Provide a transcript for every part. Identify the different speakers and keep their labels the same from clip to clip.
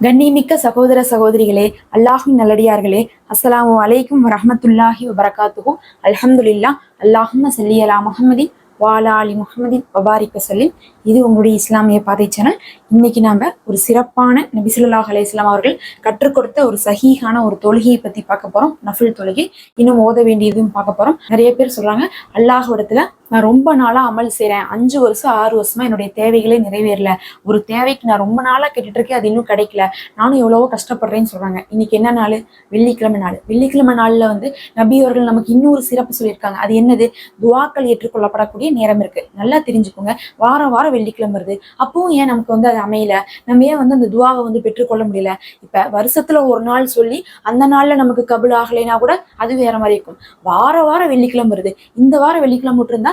Speaker 1: கண்ணிமிக்க சகோதர சகோதரிகளே அல்லாஹின் நல்லடியார்களே அஸ்ஸலாமு அலைக்கும் வரமத்துல்லாஹி வபரகாத்துஹு. அல்ஹம்துலில்லா அல்லாஹும் சல்லி அலா வாலா அலி முஹம்மதின் வபாரிக்க சொல்லி இது உங்களுடைய இஸ்லாமிய பாதை சேனல் இன்னைக்கு நாம ஒரு சிறப்பான நபி அலையாம் அவர்கள் கற்றுக் கொடுத்த ஒரு சஹீஹான ஒரு தொழுகையை பத்தி பார்க்க போறோம். நஃபில் தொழுகை. இன்னும் ஓத வேண்டியதும் பார்க்க போறோம். நிறைய பேர் சொல்றாங்க அல்லாஹ் இடத்துல நான் ரொம்ப நாளாக அமல் செய்கிறேன் அஞ்சு வருஷம் ஆறு வருஷமா என்னுடைய தேவைகளே நிறைவேறல. ஒரு தேவைக்கு நான் ரொம்ப நாளாக கேட்டுட்டு இருக்கேன் அது இன்னும் கிடைக்கல. நானும் எவ்வளவோ கஷ்டப்படுறேன்னு சொல்கிறாங்க இன்னைக்கு என்ன நாள்? வெள்ளிக்கிழமை நாள். வெள்ளிக்கிழமை நாளில் வந்து நபி அவர்கள் நமக்கு இன்னொரு சிறப்பு சொல்லியிருக்காங்க. அது என்னது? துவாக்கள் ஏற்றுக்கொள்ளப்படக்கூடிய நேரம் இருக்கு. நல்லா தெரிஞ்சுக்கோங்க. வாரம் வாரம் வெள்ளிக்கிழமை வருது. அப்பவும் ஏன் நமக்கு வந்து அது அமையல? நம்ம ஏன் வந்து அந்த துவாவை வந்து பெற்றுக்கொள்ள முடியல? இப்போ வருஷத்தில் ஒரு நாள் சொல்லி அந்த நாளில் நமக்கு கபுல் ஆகலைன்னா கூட அது வேற மாதிரி இருக்கும். வார வாரம் வெள்ளிக்கிழமை வருது. இந்த வாரம் வெள்ளிக்கிழமை விட்டுருந்தா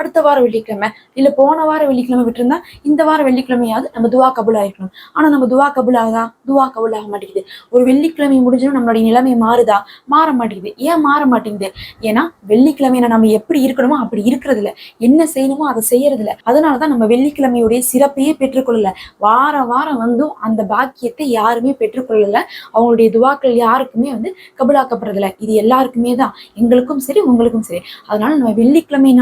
Speaker 1: அடுத்த வாரம் வெள்ளிக்கிழமை. இல்ல போன வாரம் வெள்ளிக்கிழமை விட்டுருந்தா இந்த வாரம் வெள்ளிக்கிழமையாவது நம்ம துவா கபுல் ஆகிருக்கணும் ஆனா நம்ம துவா கபுல் ஆகுதா துவா கபுல் ஆக மாட்டேங்குது ஒரு வெள்ளிக்கிழமை முடிஞ்சும் நம்மளுடைய நிலைமை மாறுதா? மாற மாட்டேங்குது. ஏன் மாற மாட்டேங்குது? ஏன்னா வெள்ளிக்கிழமையில நம்ம எப்படி இருக்கணுமோ அப்படி இருக்கிறது இல்லை என்ன செய்யணுமோ அதை செய்யறது இல்ல அதனாலதான் நம்ம வெள்ளிக்கிழமையுடைய சிறப்பையே பெற்றுக்கொள்ளல. வார வாரம் வந்தும் அந்த பாக்கியத்தை யாருமே பெற்றுக்கொள்ளல. அவங்களுடைய துவாக்கள் யாருக்குமே வந்து கபுலாக்கப்படுறதில்ல. இது எல்லாருக்குமே தான் எங்களுக்கும் சரி உங்களுக்கும் சரி. அதனால நம்ம வெள்ளிக்கிழமை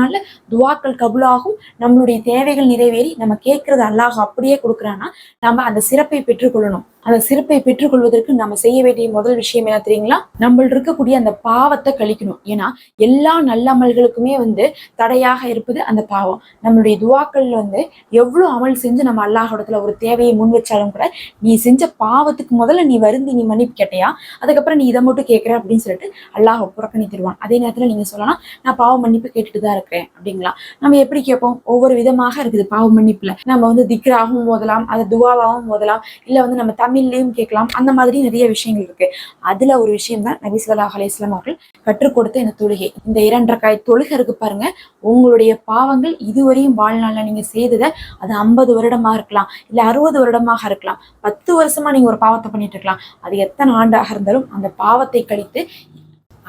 Speaker 1: துவா துவாக்கள் கபுலாகும். நம்மளுடைய தேவைகள் நிறைவேறி நம்ம கேட்கறது அல்லாஹ் அப்படியே கொடுக்குறான்னா நம்ம அந்த சிறப்பை பெற்றுக்கொள்ளணும். அந்த சிறப்பை பெற்றுக்கொள்வதற்கு நம்ம செய்ய வேண்டிய முதல் விஷயம் என்ன தெரியுங்களா? நம்ம இருக்கக்கூடிய அந்த பாவத்தை கழிக்கணும். ஏன்னா எல்லா நல்ல அமல்களுக்குமே வந்து தடையாக இருப்பது அந்த பாவம். நம்மளுடைய துவாக்கள் வந்து எவ்வளவு அமல் செஞ்சு நம்ம அல்லாஹிடத்துல ஒரு தேவையை முன் வச்சாலும் கூட நீ செஞ்ச பாவத்துக்கு முதல்ல நீ வருந்தி நீ மன்னிப்பு கேட்டையா? அதுக்கப்புறம் நீ இதை மட்டும் கேட்குற அப்படின்னு சொல்லிட்டு அல்லாஹ் புறக்கணித்திருவான். அதே நேரத்துல நீங்க சொல்லலாம் நான் பாவம் மன்னிப்பு கேட்டுட்டு தான் இருக்கிறேன் அப்படிங்களா? நம்ம எப்படி கேட்போம்? ஒவ்வொரு விதமாக இருக்குது பாவ மன்னிப்புல. நம்ம வந்து திக்ராகவும் ஓதலாம் அதை துவாவாகவும் ஓதலாம் இல்ல வந்து நம்ம தமிழ்லயும் கேட்கலாம். அந்த மாதிரி நிறைய விஷயங்கள் இருக்கு. அதுல ஒரு விஷயம் தான் நபி சொல்லா அலைஹி அவர்கள் கற்றுக் கொடுத்த இந்த தொழுகை. இந்த இரண்டரை காய் தொழுகை இருக்கு பாருங்க. உங்களுடைய பாவங்கள் இதுவரையும் வாழ்நாள்ல நீங்க செய்ததை அது ஐம்பது வருடமா இருக்கலாம் இல்ல அறுபது வருடமாக இருக்கலாம். பத்து வருஷமா நீங்க ஒரு பாவத்தை பண்ணிட்டு இருக்கலாம். அது எத்தனை ஆண்டாக இருந்தாலும் அந்த பாவத்தை கழித்து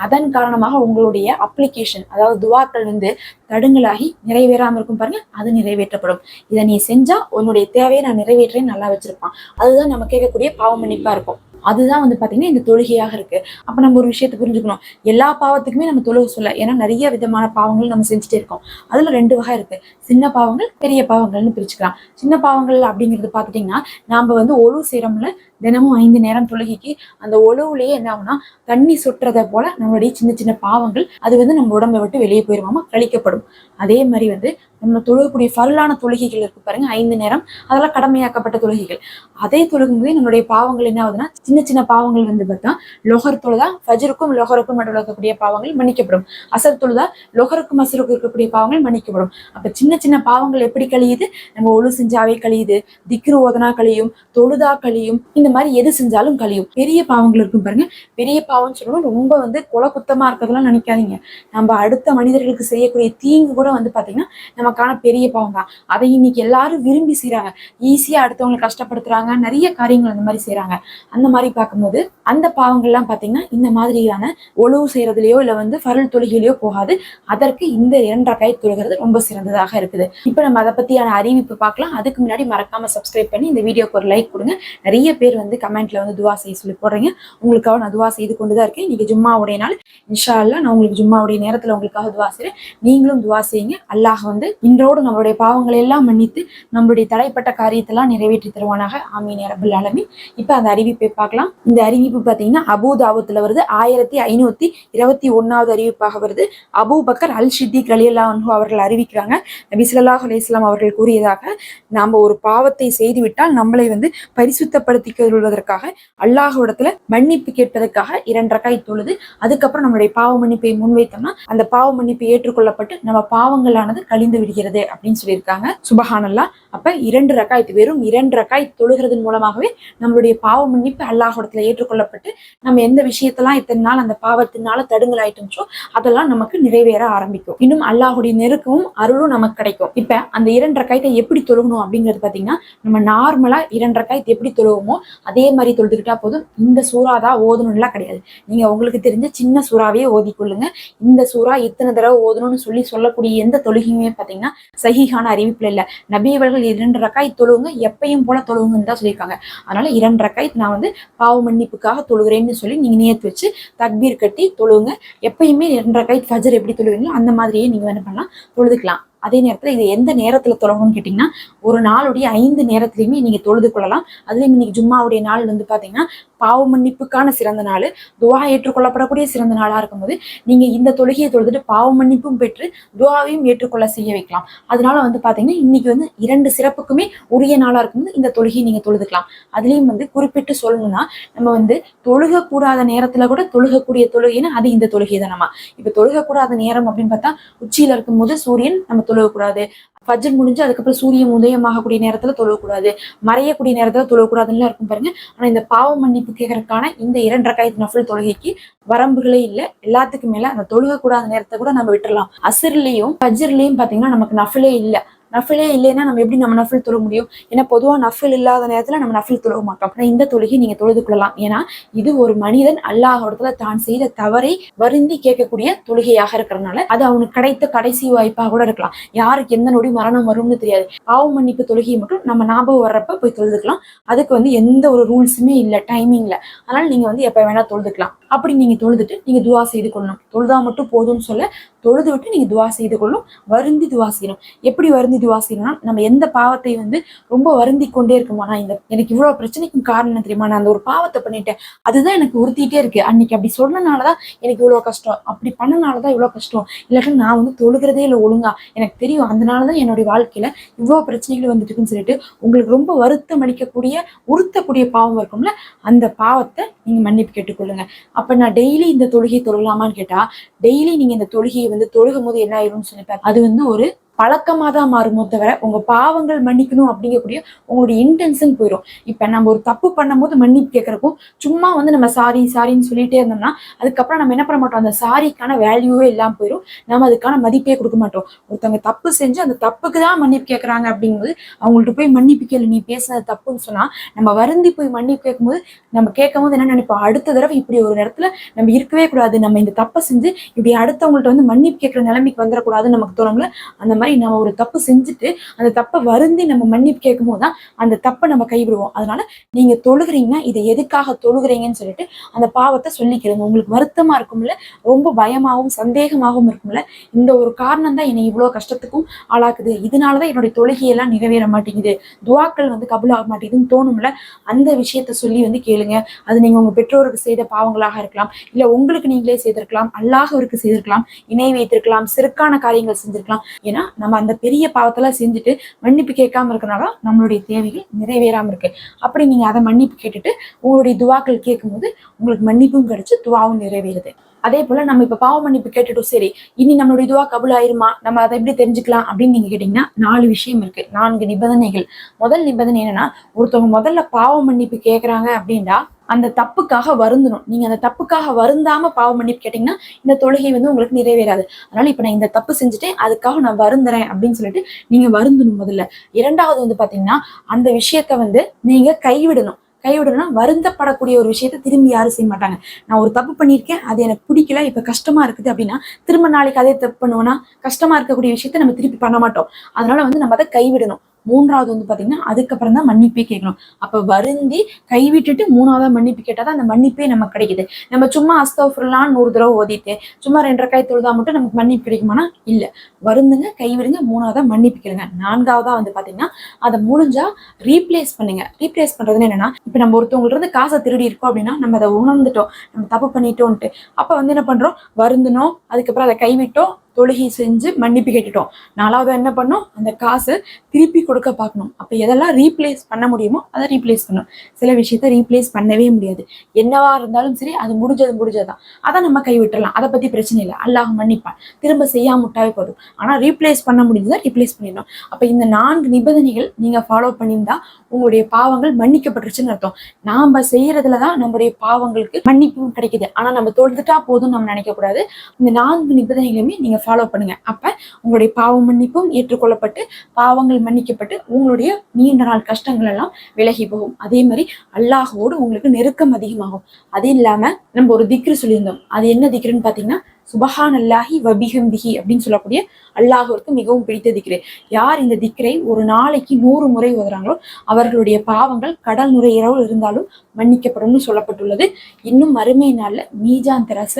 Speaker 1: அதன் காரணமாக உங்களுடைய அப்ளிகேஷன் அதாவது துவாக்கள் வந்து தடுங்கலாகி நிறைவேறாமல் இருக்கும் பாருங்க அது நிறைவேற்றப்படும். இதை நீ செஞ்சா உன்னுடைய தேவையை நான் நிறைவேற்றேன்னு நல்லா வச்சிருப்பான். அதுதான் நம்ம கேட்கக்கூடிய பாவமன்னிப்பா இருக்கும். அதுதான் வந்து பார்த்தீங்கன்னா இந்த தொழுகையாக இருக்கு. அப்போ நம்ம ஒரு விஷயத்தை புரிஞ்சுக்கணும். எல்லா பாவத்துக்குமே நம்ம தொழுகை சொல்ல ஏன்னா நிறைய விதமான பாவங்கள் நம்ம செஞ்சுட்டே இருக்கோம். அதில் ரெண்டு வகை இருக்கு. சின்ன பாவங்கள் பெரிய பாவங்கள்னு பிரிச்சுக்கலாம். சின்ன பாவங்கள் அப்படிங்கிறது பார்த்துட்டிங்கன்னா நாம் வந்து ஒழு சிரமில் தினமும் ஐந்து நேரம் தொழுகைக்கு அந்த ஒழுவுலேயே என்ன ஆகும்னா தண்ணி சுட்டுறதை போல நம்மளுடைய சின்ன சின்ன பாவங்கள் அது வந்து நம்ம உடம்பை விட்டு வெளியே போயிருவாம கழிக்கப்படும். அதே மாதிரி வந்து நம்ம தொழுகக்கூடிய ஃபருளான தொழுகைகள் இருக்கு பாருங்க ஐந்து நேரம். அதெல்லாம் கடமையாக்கப்பட்ட தொழுகைகள். அதே தொழுகும்போது நம்மளுடைய பாவங்கள் என்ன ஆகுதுன்னா சின்ன சின்ன பாவங்கள் வந்து பார்த்தா லொஹர் தொழுதா ஃபஜருக்கும் லொஹருக்கும் நடுவில் இருக்கக்கூடிய பாவங்கள் மன்னிக்கப்படும். அசர் தொழுதா லொஹருக்கும் அசருக்கும் இருக்கக்கூடிய பாவங்கள் மன்னிக்கப்படும். அப்ப சின்ன சின்ன பாவங்கள் எப்படி கழியுது? நம்ம ஒழு செஞ்சாவே கழியுது திக்ரு ஓதனா கழியும் தொழுதா கழியும் இந்த மாதிரி எது செஞ்சாலும் கழியும். பெரிய பாவங்கள் இருக்கும் பாருங்க. பெரிய பாவம் சொல்லணும் ரொம்ப வந்து குல குத்தமா இருக்கிறதெல்லாம் நினைக்காதீங்க. நம்ம அடுத்த மனிதர்களுக்கு செய்யக்கூடிய தீங்கு கூட வந்து பாத்தீங்கன்னா நமக்கான பெரிய பாவம் தான் அதை இன்னைக்கு எல்லாரும் விரும்பி செய்கிறாங்க ஈஸியாக அடுத்தவங்களை கஷ்டப்படுத்துறாங்க. நிறைய காரியங்கள் அந்த மாதிரி செய்கிறாங்க அந்த மாதிரி பார்க்கும்போது அந்த பாவங்கள்லாம் பார்த்தீங்கன்னா இந்த மாதிரியான ஒழுவு செய்கிறதுலையோ இல்லை வந்து ஃபருள் தொழுகையிலையோ போகாது. அதற்கு இந்த இரண்டரை கை தொழுகிறது ரொம்ப சிறந்ததாக இருக்குது. இப்போ நம்ம அதை பற்றியான அறிவிப்பு பார்க்கலாம். அதுக்கு முன்னாடி மறக்காமல் சப்ஸ்கிரைப் பண்ணி இந்த வீடியோக்கு ஒரு லைக் கொடுங்க. நிறைய பேர் வந்து கமெண்ட்ல வந்து துவா செய்ய சொல்லி போடுறீங்க. உங்களுக்காக நான் துவா செய்து கொண்டு தான் இருக்கேன். இன்னைக்கு ஜும்மாவுடைய நாள். இன்ஷா அல்லா நான் உங்களுக்கு ஜும்மாவுடைய நேரத்தில் உங்களுக்காக துவா செய்கிறேன் நீங்களும் துவா செய்யுங்க. அல்லாஹ் வந்து இன்றோடு நம்மளுடைய பாவங்களை எல்லாம் மன்னித்து நம்மளுடைய தடைப்பட்ட காரியத்தெல்லாம் நிறைவேற்றி தருவானாக. ஆமீன் அரபுல் அலமி இப்போ அந்த அறிவிப்பை பார்க்கலாம். இந்த அறிவிப்பு பார்த்தீங்கன்னா அபூதாபத்துல வருது. ஆயிரத்தி ஐநூத்தி இருபத்தி ஒன்னாவது அறிவிப்பாக வருது. அபூ பக்கர் அல் ஷித்திக் அலியல்லா அன்பு அவர்கள் அறிவிக்கிறாங்க. நபிசல்லாஹ் அலிஸ்லாம் அவர்கள் கூறியதாக நாம ஒரு பாவத்தை செய்துவிட்டால் நம்மளை வந்து பரிசுத்தப்படுத்திக் கொள்வதற்காக அல்லாஹ்விடத்துல மன்னிப்பு கேட்பதற்காக இரண்டரை கை தொழுது அதுக்கப்புறம் நம்மளுடைய பாவ மன்னிப்பை முன்வைத்தோம்னா அந்த பாவ மன்னிப்பு ஏற்றுக்கொள்ளப்பட்டு நம்ம பாவங்களானது கழிந்து விடுகிறது அப்படின்னு சொல்லியிருக்காங்க. சுபஹானல்லா. அப்ப இரண்டு ரக்காய்த்து வெறும் இரண்டு ரக்காய் தொழுகிறதன் மூலமாகவே நம்மளுடைய பாவ மன்னிப்பு அல்லாஹ்விடத்துல ஏற்றுக்கொள்ளப்பட்டு நம்ம எந்த விஷயத்தெல்லாம் இத்தனை நாள் அந்த பாவத்தினால தடுங்கலாயிட்டோம்ச்சோ அதெல்லாம் நமக்கு நிறைவேற ஆரம்பிக்கும். இன்னும் அல்லாஹுடைய நெருக்கமும் அருளும் நமக்கு கிடைக்கும். இப்ப அந்த இரண்டு ரக்காயத்தை எப்படி தொழுகணும் அப்படிங்கிறது பாத்தீங்கன்னா நம்ம நார்மலா இரண்டு ரக்காயத்தை எப்படி தொழுவோமோ அதே மாதிரி தொழுதுகிட்டா போதும். இந்த சூறா தான் ஓதணும்லாம் கிடையாது. நீங்க உங்களுக்கு தெரிஞ்ச சின்ன சூறாவே ஓதிக்கொள்ளுங்க. இந்த சூறா எத்தனை தடவை ஓதணும்னு சொல்லி சொல்லக்கூடிய எந்த தொழுகையுமே பாத்தீங்கன்னா பார்த்தீங்கன்னா சகிஹான அறிவிப்பில் அறிவிப்புல இல்ல நபியவர்கள் இரண்டு ரக்காய் தொழுவுங்க எப்பயும் போல தொழுவுங்கன்னு தான் சொல்லியிருக்காங்க. அதனால இரண்டு ரக்காய் நான் வந்து பாவ மன்னிப்புக்காக தொழுகிறேன்னு சொல்லி நீங்க நேத்து வச்சு தக்பீர் கட்டி தொழுவுங்க. எப்பயுமே இரண்டு ரக்காய் ஃபஜர் எப்படி தொழுவீங்களோ அந்த மாதிரியே நீங்க என்ன பண்ணலாம். தொழுதுக்கலாம். அதே நேரத்துல இது எந்த நேரத்துல தொழணும்னு கேட்டீங்கன்னா ஒரு நாளுடைய ஐந்து நேரத்திலையுமே நீங்க தொழுது கொள்ளலாம். அதுலயும் இன்னைக்கு ஜும்மாவுடைய நாள் வந்து பாத்தீங்கன்னா பாவ மன்னிப்புக்கான சிறந்த நாள் துவா ஏற்றுக்கொள்ளப்படக்கூடிய சிறந்த நாளா இருக்கும்போது நீங்க இந்த தொழுகையை தொழுதுட்டு பாவ மன்னிப்பும் பெற்று துவாவையும் ஏற்றுக்கொள்ள செய்ய வைக்கலாம். அதனால வந்து பாத்தீங்கன்னா இன்னைக்கு வந்து இரண்டு சிறப்புக்குமே உரிய நாளா இருக்கும்போது இந்த தொழுகையை நீங்க தொழுதுக்கலாம். அதுலயும் வந்து குறிப்பிட்டு சொல்லணும்னா நம்ம வந்து தொழுகக்கூடாத நேரத்துல கூட தொழுகக்கூடிய தொழுகைன்னு அது இந்த தொழுகை தான் நம்ம இப்ப தொழுகக்கூடாத நேரம் அப்படின்னு பார்த்தா உச்சியில இருக்கும்போது சூரியன் நம்ம தொழுகக்கூடாது. ஃபஜ்ர் முடிஞ்சு அதுக்கப்புறம் சூரியன் உதயமாகக்கூடிய நேரத்துல தொழுகக்கூடாது. மறையக்கூடிய நேரத்துல தொழக்கூடாதுன்னு இருக்கும் பாருங்க. ஆனா இந்த பாவ மன்னிப்பு கேட்கறதுக்கான இந்த இரண்டரை காயத்து நஃபல் தொழுகைக்கு வரம்புகளே இல்ல. எல்லாத்துக்கும் மேல அந்த தொழுகக்கூடாத நேரத்தை கூட நம்ம விட்டுறலாம். அசர்லயும் ஃபஜ்ர்லயும் பாத்தீங்கன்னா நமக்கு நஃபலே இல்ல. நஃபிலே இல்லைன்னா நம்ம எப்படி நம்ம நஃபில் தொழ முடியும்? ஏன்னா பொதுவாக நஃபில் இல்லாத நேரத்துல நம்ம நஃபில் தொழ மாட்டோம். ஆனா இந்த தொழுகை நீங்க தொழுது கொள்ளலாம். ஏன்னா இது ஒரு மனிதன் அல்லாஹிடத்துல தான் செய்த தவறை வருந்தி கேட்கக்கூடிய தொழுகையாக இருக்கிறதுனால அது அவனுக்கு கிடைத்த கடைசி வாய்ப்பாக கூட இருக்கலாம். யாருக்கு எந்த நொடி மரணம் வரும்னு தெரியாது. பாவ மன்னிப்பு தொழுகையை மட்டும் நம்ம ஞாபகம் வர்றப்ப போய் தொழுதுக்கலாம். அதுக்கு வந்து எந்த ஒரு ரூல்ஸுமே இல்லை டைமிங்ல அதனால நீங்க வந்து எப்ப வேணா தொழுதுக்கலாம். அப்படி நீங்க தொழுதுட்டு நீங்க துவா செய்து கொள்ளணும். தொழுதா மட்டும் போதும்னு சொல்ல தொழுது விட்டு நீங்க துவா செய்து கொள்ளும் வருந்தி துவா செய்யணும். எப்படி வருந்தி துவா செய்யணும்னா நம்ம எந்த பாவத்தை வந்து ரொம்ப வருந்தி கொண்டே இருக்குமா நான் இந்த எனக்கு இவ்வளவு பிரச்சனைக்கும் காரணம் என்ன தெரியுமா? நான் அந்த ஒரு பாவத்தை பண்ணிட்டேன். அதுதான் எனக்கு உறுத்திட்டே இருக்கு. அன்னைக்கு அப்படி சொன்னனாலதான் எனக்கு இவ்வளவு கஷ்டம். அப்படி பண்ணனாலதான் இவ்வளவு கஷ்டம். இல்லாட்டி நான் வந்து தொழுகிறதே இல்லை ஒழுங்கா. எனக்கு தெரியும் அதனாலதான் என்னுடைய வாழ்க்கையில இவ்வளவு பிரச்சனைகள் வந்துட்டு இருக்குன்னு சொல்லிட்டு உங்களுக்கு ரொம்ப வருத்தம் அளிக்கக்கூடிய உறுத்தக்கூடிய பாவம் இருக்கும்ல அந்த பாவத்தை நீங்க மன்னிப்பு கேட்டுக்கொள்ளுங்க. அப்ப நான் டெய்லி இந்த தொழுகையை தொழலாமான்னு கேட்டா டெய்லி நீங்க இந்த தொழுகையை வந்து தொழுகும் போது என்ன ஆயிரும்னு சொல்லிப்பேன் அது வந்து ஒரு பழக்கமாக தான் மாறுமோ தவிர உங்க பாவங்கள் மன்னிக்கணும் அப்படிங்கக்கூடிய உங்களுடைய இன்டென்ஷன் போயிடும் இப்ப நம்ம ஒரு தப்பு பண்ணும்போது மன்னிப்பு கேட்கறப்போ சும்மா வந்து நம்ம சாரி சாரின்னு சொல்லிட்டே இருந்தோம்னா அதுக்கப்புறம் நம்ம என்ன பண்ண மாட்டோம்? அந்த சாரிக்கான வேல்யூவே இல்லாம போயிடும் நம்ம அதுக்கான மதிப்பே கொடுக்க மாட்டோம். ஒருத்தவங்க தப்பு செஞ்சு அந்த தப்புக்கு தான் மன்னிப்பு கேட்கறாங்க அப்படிங்கும்போது அவங்கள்ட்ட போய் மன்னிப்பு கேளு நீ பேசுனது தப்புன்னு சொன்னா நம்ம வருந்தி போய் மன்னிப்பு கேட்கும்போது நம்ம கேட்கும் போது என்ன நினைப்போம்? அடுத்த தடவை இப்படி ஒரு இடத்துல நம்ம இருக்கவே கூடாது. நம்ம இந்த தப்பை செஞ்சு இப்படி அடுத்தவங்கள்ட்ட வந்து மன்னிப்பு கேட்குற நிலைமைக்கு வந்துடக்கூடாதுன்னு நமக்கு தோணும்ல அந்த மாதிரி நம்ம ஒரு தப்பு செஞ்சுட்டு அந்த தப்பை வருந்தி நம்ம மன்னிப்பு கேட்கும் போது தான் அந்த தப்பை நம்ம கைவிடுவோம். அதனால நீங்க தொழுகிறீங்கன்னா இதை எதுக்காக தொழுகிறீங்கன்னு சொல்லிட்டு அந்த பாவத்தை சொல்லிக்கிறோங்க. உங்களுக்கு வருத்தமா இருக்கும்ல ரொம்ப பயமாகவும் சந்தேகமாகவும் இருக்கும்ல இந்த ஒரு காரணம் தான் என்னை இவ்வளோ கஷ்டத்துக்கும் ஆளாக்குது. இதனாலதான் என்னுடைய தொழுகையெல்லாம் நிறைவேற மாட்டேங்குது. துவாக்கள் வந்து கபுல் ஆக மாட்டேங்குதுன்னு தோணும்ல அந்த விஷயத்த சொல்லி வந்து கேளுங்க. அது நீங்க உங்க பெற்றோருக்கு செய்த பாவங்களாக இருக்கலாம் இல்ல உங்களுக்கு நீங்களே செய்திருக்கலாம் அல்லாஹருக்கு செய்திருக்கலாம் இணை வைத்திருக்கலாம் சிறுக்கான காரியங்கள் செஞ்சிருக்கலாம். ஏன்னா நம்ம அந்த பெரிய பாவத்தெல்லாம் செஞ்சுட்டு மன்னிப்பு கேட்காம இருக்கனால நம்மளுடைய தேவைகள் நிறைவேறாம இருக்கு. அப்படி நீங்க அதை மன்னிப்பு கேட்டுட்டு உங்களுடைய துவாக்கள் கேட்கும்போது உங்களுக்கு மன்னிப்பும் கிடைச்சு துவாவும் நிறைவேறுது. அதே போல நம்ம இப்ப பாவ மன்னிப்பு கேட்டுட்டோம் சரி இனி நம்மளுடைய இதுவா கபுல் ஆயிருமா நம்ம அதை எப்படி தெரிஞ்சுக்கலாம் அப்படின்னு நீங்க கேட்டீங்கன்னா நாலு விஷயம் இருக்கு. நான்கு நிபந்தனைகள். முதல் நிபந்தனை என்னன்னா ஒருத்தவங்க முதல்ல பாவ மன்னிப்பு கேட்கறாங்க அப்படின்னா அந்த தப்புக்காக வருந்தணும். நீங்க அந்த தப்புக்காக வருந்தாம பாவ மன்னிப்பு கேட்டீங்கன்னா இந்த தொழுகை வந்து உங்களுக்கு நிறைவேறாது. அதனால இப்ப நான் இந்த தப்பு செஞ்சுட்டேன் அதுக்காக நான் வருந்துறேன் அப்படின்னு சொல்லிட்டு நீங்க வருந்தணும் முதல்ல. இரண்டாவது வந்து பாத்தீங்கன்னா அந்த விஷயத்த வந்து நீங்க கைவிடணும். கைவிடணும்னா வருந்தப்படக்கூடிய ஒரு விஷயத்த திரும்பி யாரும் செய்ய மாட்டாங்க. நான் ஒரு தப்பு பண்ணியிருக்கேன் அது எனக்கு பிடிக்கல இப்ப கஷ்டமா இருக்குது அப்படின்னா திரும்ப நாளைக்கு அதே தப்பு பண்ணுவோம்னா கஷ்டமா இருக்கக்கூடிய விஷயத்த நம்ம திருப்பி பண்ண மாட்டோம். அதனால வந்து நம்ம அதை கைவிடணும். மூன்றாவது வந்து பாத்தீங்கன்னா அதுக்கப்புறம் தான் மன்னிப்பே கேட்கணும். அப்ப வருந்தி கைவிட்டுட்டு மூணாவதா மன்னிப்பு கேட்டாதான் அந்த மன்னிப்பே நமக்கு கிடைக்குது. நம்ம சும்மா அஸ்தோஃபுல்லான்னு நூறு தடவை ஓதிட்டு சும்மா ரெண்டரை கை தொழுதா மட்டும் நமக்கு மன்னிப்பு கிடைக்குமானா? இல்ல. வருந்துங்க கைவிடுங்க மூணாவதா மன்னிப்பு கேளுங்க. நான்காவதா வந்து பாத்தீங்கன்னா அதை முடிஞ்சா ரீப்ளேஸ் பண்ணுங்க. ரீப்ளேஸ் பண்றதுன்னு என்னன்னா இப்போ நம்ம ஒருத்தவங்கள்ட்ட இருந்து காசை திருடி இருக்கோம் அப்படின்னா நம்ம அதை உணர்ந்துட்டோம். நம்ம தப்பு பண்ணிட்டோம்ட்டு அப்ப வந்து என்ன பண்றோம்? வருந்தணும் அதுக்கப்புறம் அதை கைவிட்டோம் தொழுகை செஞ்சு மன்னிப்பு கேட்டுட்டோம். நாலாவது என்ன பண்ணோம்? அந்த காசு திருப்பி கொடுக்க பார்க்கணும். அப்போ எதெல்லாம் ரீப்ளேஸ் பண்ண முடியுமோ அதை ரீப்ளேஸ் பண்ணணும். சில விஷயத்த ரீப்ளேஸ் பண்ணவே முடியாது. என்னவா இருந்தாலும் சரி அது முடிஞ்சது முடிஞ்சதுதான். அதை நம்ம கைவிட்டுறலாம். அதை பத்தி பிரச்சனை இல்லை. அல்லாஹ் மன்னிப்பான். திரும்ப செய்யாமட்டாவே போதும். ஆனா ரீப்ளேஸ் பண்ண முடிஞ்சதை ரீப்ளேஸ் பண்ணிடணும். அப்போ இந்த நான்கு நிபந்தனைகள் நீங்க ஃபாலோ பண்ணியிருந்தா உங்களுடைய பாவங்கள் மன்னிக்கப்பட்டுருச்சுன்னு அர்த்தம். நாம செய்யறதுலதான் நம்முடைய பாவங்களுக்கு மன்னிப்பும் கிடைக்குது. ஆனால் நம்ம தொழுதுட்டா போதும் நம்ம நினைக்கக்கூடாது. இந்த நான்கு நிபந்தனைகளுமே நீங்கள் ஃபாலோ பண்ணுங்க. அப்ப உங்களுடைய பாவ மன்னிப்பும் ஏற்றுக்கொள்ளப்பட்டு பாவங்கள் மன்னிக்கப்பட்டு உங்களுடைய நீண்ட நாள் கஷ்டங்கள் எல்லாம் விலகி போகும். அதே மாதிரி அல்லாஹோடு உங்களுக்கு நெருக்கம் அதிகமாகும். அது இல்லாம நம்ம ஒரு திக்ரு சொல்லியிருந்தோம். அது என்ன திக்ருன்னு பாத்தீங்கன்னா சுபஹான் அல்லாஹி வபிஹம்பிஹி அப்படின்னு சொல்லக்கூடிய அல்லாஹுவிற்கு மிகவும் பிடித்த திக்ரு. யார் இந்த திக்ரை ஒரு நாளைக்கு நூறு முறை ஓதுறாங்களோ அவர்களுடைய பாவங்கள் கடல் நுரையீரல் இருந்தாலும் மன்னிக்கப்படும்னு சொல்லப்பட்டுள்ளது. இன்னும் மறுமை நாள்ல மீஜான் தெரச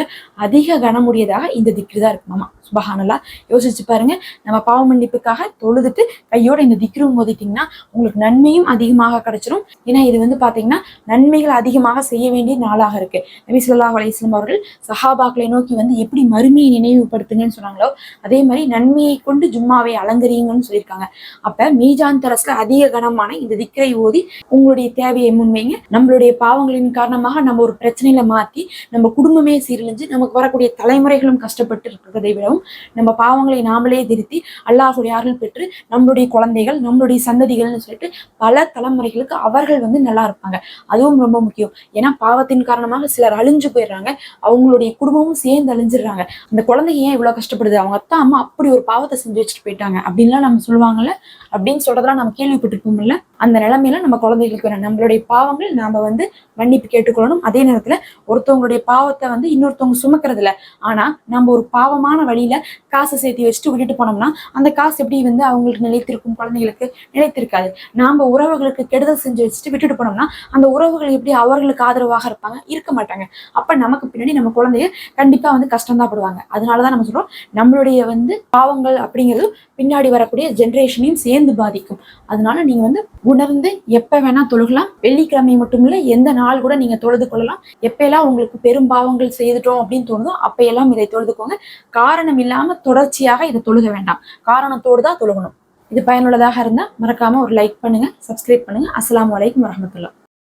Speaker 1: அதிக கனமுடையதாக இந்த திக்ரு தான் இருக்குமாமா சுபஹானல்லா யோசிச்சு பாருங்க. நம்ம பாவ மன்னிப்புக்காக தொழுதுட்டு கையோட இந்த திக்ரும் ஓதிட்டிங்கன்னா உங்களுக்கு நன்மையும் அதிகமாக கிடைச்சிரும். ஏன்னா இது வந்து பாத்தீங்கன்னா நன்மைகள் அதிகமாக செய்ய வேண்டிய நாளாக இருக்கு. நபி சொல்லாஹ் அலையம் அவர்கள் சஹாபாக்களை நோக்கி வந்து எப்படி மறுமையை நினைவுபடுத்துங்கன்னு சொன்னாங்களோ அதே மாதிரி நன்மையை கொண்டு ஜும்மாவை அலங்கரியுங்கன்னு சொல்லியிருக்காங்க. அப்ப மீஜான் தரஸ்ல அதிக கனமான இந்த திக்கரை ஓதி உங்களுடைய தேவையை முன்வைங்க. நம்மளுடைய பாவங்களின் காரணமாக நம்ம ஒரு பிரச்சனையில மாத்தி நம்ம குடும்பமே சீரழிஞ்சு நமக்கு வரக்கூடிய தலைமுறைகளும் கஷ்டப்பட்டு இருக்கிறதை விடவும் நம்ம பாவங்களை நாமளே திருத்தி அல்லாஹுடைய அருள் பெற்று நம்மளுடைய குழந்தைகள் நம்மளுடைய சந்ததிகள்னு சொல்லிட்டு பல தலைமுறைகளுக்கு அவர்கள் வந்து நல்லா இருப்பாங்க. அதுவும் ரொம்ப முக்கியம். ஏன்னா பாவத்தின் காரணமாக சிலர் அழிஞ்சு போயிடுறாங்க. அவங்களுடைய குடும்பமும் சேர்ந்து அழிஞ்சிடுறாங்க. அந்த குழந்தைங்க ஏன் இவ்வளவு கஷ்டப்படுது? அவங்க அத்தா அம்மா அப்படி ஒரு பாவத்தை செஞ்சு வச்சுட்டு போயிட்டாங்க அப்படின்லாம் நம்ம சொல்லுவாங்கல்ல? அப்படின்னு சொல்றதெல்லாம் நம்ம கேள்விப்பட்டிருப்போம்ல அந்த நிலைமையில நம்ம குழந்தைகளுக்கு வேணும் நம்மளுடைய பாவங்கள் நாம வந்து மன்னிப்பு கேட்டுக்கொள்ளணும். அதே நேரத்துல ஒருத்தவங்களுடைய பாவத்தை வந்து இன்னொருத்தவங்க சுமக்கிறது இல்ல ஆனா நம்ம ஒரு பாவமான வழியில காசை சேர்த்து வச்சுட்டு விட்டுட்டு போனோம்னா அந்த காசு எப்படி வந்து அவங்களுக்கு நிலைத்திருக்கும் குழந்தைகளுக்கு? நிலைத்திருக்காது. நாம உறவுகளுக்கு கெடுதல் செஞ்சு வச்சுட்டு விட்டுட்டு போனோம்னா அந்த உறவுகள் எப்படி அவர்களுக்கு ஆதரவாக இருப்பாங்க? இருக்க மாட்டாங்க. அப்ப நமக்கு பின்னாடி நம்ம குழந்தைய கண்டிப்பா வந்து கஷ்டம் தான் படுவாங்க. அதனாலதான் நம்ம சொல்றோம் நம்மளுடைய வந்து பாவங்கள் அப்படிங்கிறது பின்னாடி வரக்கூடிய ஜென்ரேஷனையும் சேர்ந்து பாதிக்கும். அதனால நீங்க வந்து உணர்ந்து எப்ப வேணா தொழுகலாம். வெள்ளிக்கிழமை மட்டும் இல்ல எந்த நாள் கூட நீங்க தொழுது கொள்ளலாம். எப்பெல்லாம் உங்களுக்கு பெரும் பாவங்கள் செய்துட்டோம் அப்படின்னு தோணுதோ அப்பையெல்லாம் இதை தொழுதுக்கோங்க. காரணம் இல்லாம தொடர்ச்சியாக இதை தொழுக வேண்டாம். காரணத்தோடு தான் தொழுகணும். இது பயனுள்ளதாக இருந்தால் மறக்காம ஒரு லைக் பண்ணுங்க சப்ஸ்கிரைப் பண்ணுங்க. அஸ்லாம் அலைக்கும் வரஹ்மத்துல்லாஹ்